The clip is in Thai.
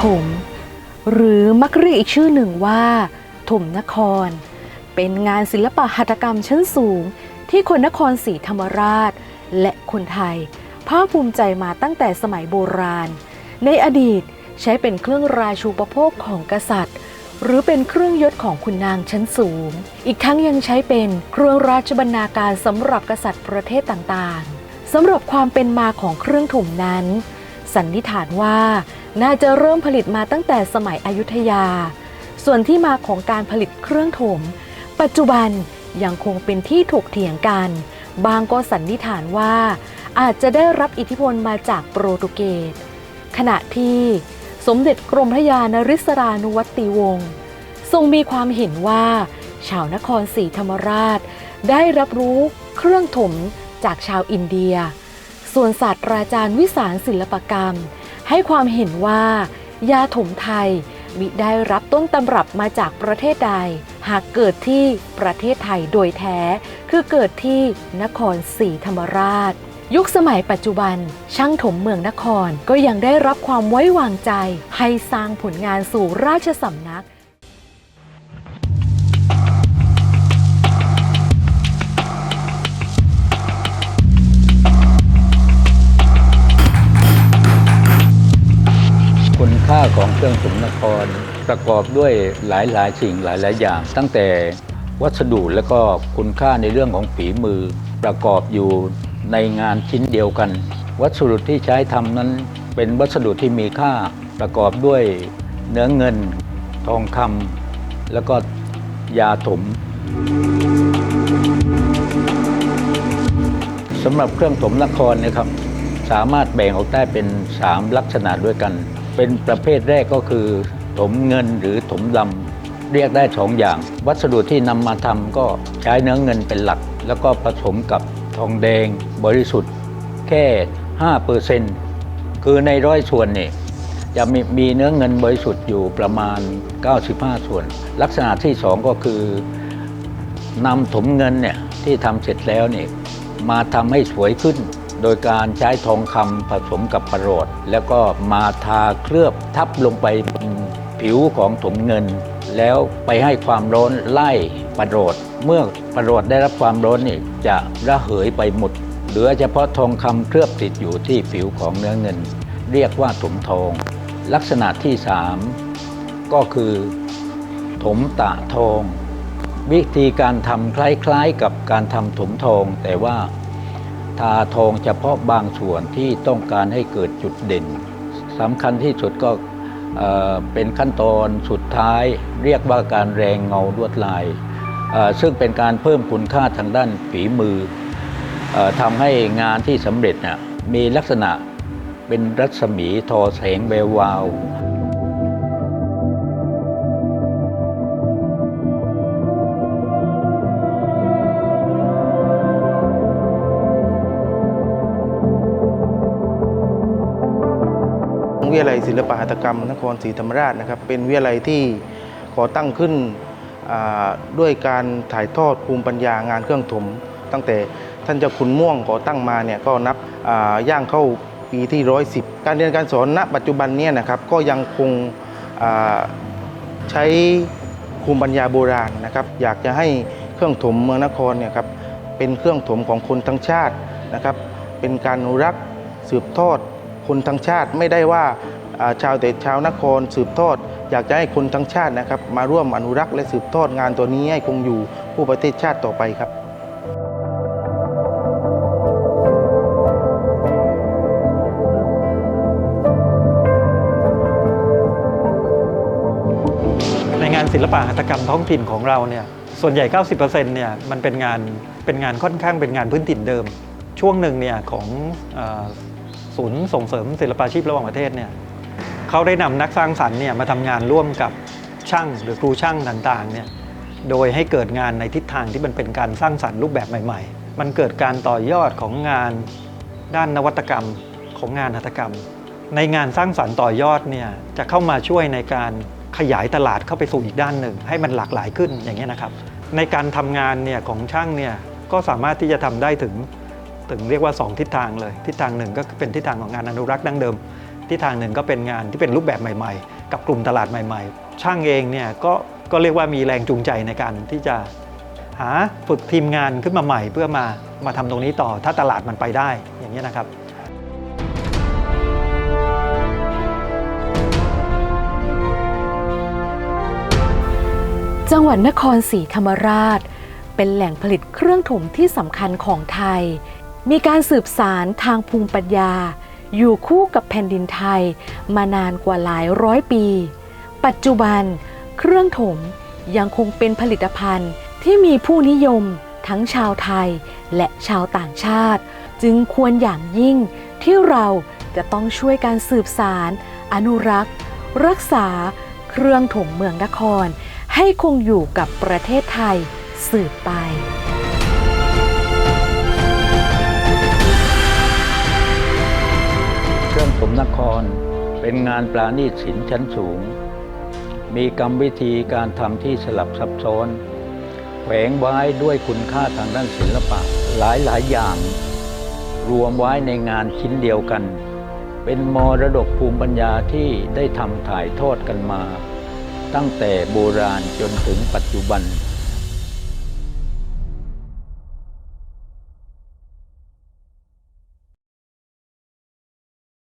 ถม หรือมักเรียกอีกชื่อหนึ่งว่า ถมนคร เป็นงานศิลปะหัตถกรรมชั้นสูง ที่คนนครศรีธรรมราช และคนไทยภาคภูมิใจมาตั้งแต่สมัยโบราณ ในอดีตใช้เป็นเครื่องราชูปโภคของกษัตริย์ หรือเป็นเครื่องยศของคุณนางชั้นสูง อีกทั้งยังใช้เป็นเครื่องราชบรรณาการสำหรับกษัตริย์ประเทศต่างๆสำหรับความเป็นมาของเครื่องถมนั้น สันนิษฐานว่า น่าจะเริ่มผลิตมาตั้งแต่สมัยอยุธยา ส่วนที่มาของการผลิตเครื่องถม ปัจจุบันยังคงเป็นที่ถกเถียงกัน บางก็สันนิษฐานว่า อาจจะได้รับอิทธิพลมาจากโปรตุเกส ขณะที่สมเด็จกรมพระยานริศรานุวัติวงศ์ทรงมีความเห็นว่า ชาวนครศรีธรรมราช ได้รับรู้เครื่องถมจากชาวอินเดีย ส่วนศาสตราจารย์วิสารศิลปกรรม ให้ความเห็นว่า ยาถมไทยมิได้รับต้นตำรับมาจากประเทศใด หากเกิดที่ประเทศไทยโดยแท้ คือเกิดที่นครศรีธรรมราช ยุคสมัยปัจจุบัน ช่างถมเมืองนครก็ยังได้รับความไว้วางใจ ให้สร้างผลงานสู่ราชสำนัก ค่าของเครื่องถมนครประกอบด้วยหลายหลายๆสิ่งหลายหลาย ๆ อย่าง ตั้งแต่วัสดุและก็คุณค่าในเรื่องของฝีมือ ประกอบอยู่ในงานชิ้นเดียวกัน วัสดุที่ใช้ทำนั้นเป็นวัสดุที่มีค่าประกอบด้วยเนื้อเงิน ทองคำแล้วก็ยาถมสำหรับเครื่องถมนครนะครับสามารถแบ่งออกได้เป็น 3 ลักษณะด้วยกัน เป็นประเภทแรกก็คือถมเงินหรือถมดำเรียกได้สองอย่าง วัสดุที่นำมาทำก็ใช้เนื้อเงินเป็นหลัก แล้วก็ผสมกับทองแดงบริสุทธิ์แค่5%คือในร้อยส่วนนี่จะมีมีเนื้อเงินบริสุทธิ์อยู่ประมาณ 95 ส่วน ลักษณะที่สองก็คือนำถมเงินเนี่ยที่ทำเสร็จแล้วเนี่ยมาทำให้สวยขึ้น โดยการใช้ทองคำผสมกับประโรดแล้วก็มาทาเคลือบทับลงไปบนผิวของถมเงิน แล้วไปให้ความร้อนไล่ประโรดเมื่อประโรดได้รับความร้อนนี่จะระเหยไปหมดเหลือเฉพาะทองคำเคลือบติดอยู่ที่ผิวของเนื้อเงิน เรียกว่าถมทอง ลักษณะที่สามก็คือถมตะทอง วิธีการทำคล้ายๆกับการทำถมทองแต่ว่า ทาทองเฉพาะบางส่วนที่ต้องการให้เกิดจุดเด่นสำคัญที่สุดก็เอ่อเป็นขั้นตอนสุดท้ายเรียกว่าการแรงเงาลวดลาย ซึ่งเป็นการเพิ่มคุณค่าทางด้านฝีมืออทำให้งานที่สำเร็จนะมีลักษณะเป็นรัศมีทอแสงแวววาว วิทยาลัยศิลปหัตถกรรม นครศรีธรรมราชนะครับ เป็นวิทยาลัยที่ก่อตั้งขึ้นด้วยการถ่ายทอดภูมิปัญญางานเครื่องถม ตั้งแต่ท่านเจ้าคุณม่วงก่อตั้งมาเนี่ยก็นับย่างเข้าปีที่ร้อยสิบการเรียนการสอนณปัจจุบันเนี่ยนะครับก็ยังคงใช้ภูมิปัญญาโบราณนะครับอยากจะให้เครื่องถมเมืองนครเนี่ยครับเป็นเครื่องถมของคนทั้งชาตินะครับเป็นการอนุรักษ์สืบทอด คนทั้งชาติไม่ได้ว่าชาวแต่ชาวนครสืบทอด อยากจะให้คนทั้งชาตินะครับ มาร่วมอนุรักษ์และสืบทอดงานตัวนี้ให้คงอยู่ผู้ประเทศชาติต่อไปครับในงานศิลปะหัตถกรรมท้องถิ่นของเราเนี่ยส่วนใหญ่ 90%เนี่ยมันเป็นงานเป็นงานค่อนข้างเป็นงานพื้นถิ่นเดิม ช่วงหนึ่งเนี่ยของ ศูนย์ส่งเสริมศิลปาชีพระหว่างประเทศเนี่ยเขาได้นำนักสร้างสรรค์เนี่ยมาทำงานร่วมกับช่างหรือครูช่างต่างๆเนี่ยโดยให้เกิดงานในทิศทางที่มันเป็นการสร้างสรรค์รูปแบบใหม่ๆ มันเกิดการต่อยอดของงานด้านนวัตกรรมของงานหัตถกรรม ในงานสร้างสรรค์ต่อยอดเนี่ยจะเข้ามาช่วยในการขยายตลาดเข้าไปสู่อีกด้านหนึ่ง ให้มันหลากหลายขึ้นอย่างเงี้ยนะครับ ในการทำงานเนี่ยของช่างเนี่ยก็สามารถที่จะทำได้ถึง ถึงเรียกว่า 2 ทิศทางเลย ทิศทางหนึ่งก็เป็นทิศทางของงานอนุรักษ์ดั้งเดิมที่ทางหนึ่งก็เป็นงานที่เป็นรูปแบบใหม่ ๆ กับกลุ่มตลาดใหม่ ๆ ช่างเองเนี่ยก็ก็เรียกว่ามีแรงจูงใจในการที่จะหาฝึกทีมงานขึ้นมาใหม่ เพื่อมามาทำตรงนี้ต่อถ้าตลาดมันไปได้อย่างนี้นะครับจังหวัดนครศรีธรรมราช เป็นแหล่งผลิตเครื่องถมที่สำคัญของไทย มีการสืบสารทางภูมิปัญญา อยู่คู่กับแผ่นดินไทย มานานกว่าหลายร้อยปี ปัจจุบัน เครื่องถมยังคงเป็นผลิตภัณฑ์ที่มีผู้นิยมทั้งชาวไทยและชาวต่างชาติ จึงควรอย่างยิ่งที่เราจะต้องช่วยการสืบสาร อนุรักษ์ รักษา เครื่องถมเมืองนคร ให้คงอยู่กับประเทศไทยสืบไป นคร เป็นงานปราณีตศิลป์ชั้นสูง มีกรรมวิธีการทำที่สลับซับซ้อนแฝงไว้ด้วยคุณค่าทางด้านศิลปะหลายหลายอย่าง รวมไว้ในงานชิ้นเดียวกัน เป็นมรดกภูมิปัญญาที่ได้ทำถ่ายทอดกันมา ตั้งแต่โบราณจนถึงปัจจุบัน